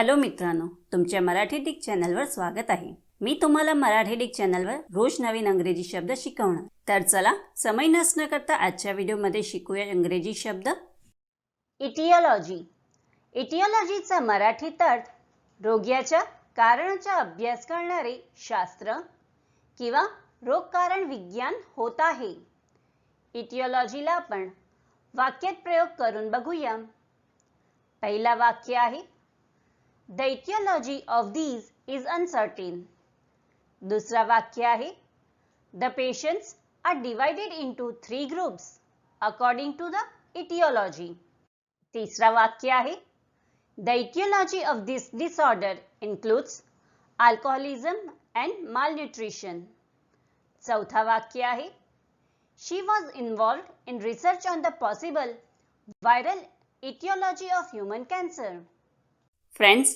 Hello मित्रांनो तुमच्या Marathi Dick चॅनलवर स्वागत आहे. मी तुम्हाला मराठी डिक चॅनलवर रोज नवीन अंग्रेजी शब्द शिकवणार. तर चला समय नसणं करता आजच्या व्हिडिओमध्ये शिकूया इंग्रजी शब्द. इटिओलॉजी इटिओलॉजीचा मराठीत अर्थ रोग्याच्या कारणाचा अभ्यास करणारे शास्त्र किंवा रोगकारण विज्ञान होत आहे. इटिओलॉजीला आपण वाक्यात प्रयोग करून बघूया. पहिला वाक्य आहे the aetiology of these is uncertain दुसरा वाक्य आहे the patients are divided into three groups according to the aetiology तिसरा वाक्य आहे the aetiology of this disorder includes alcoholism and malnutrition चौथा वाक्य आहे she was involved in research on the possible viral aetiology of human cancer friends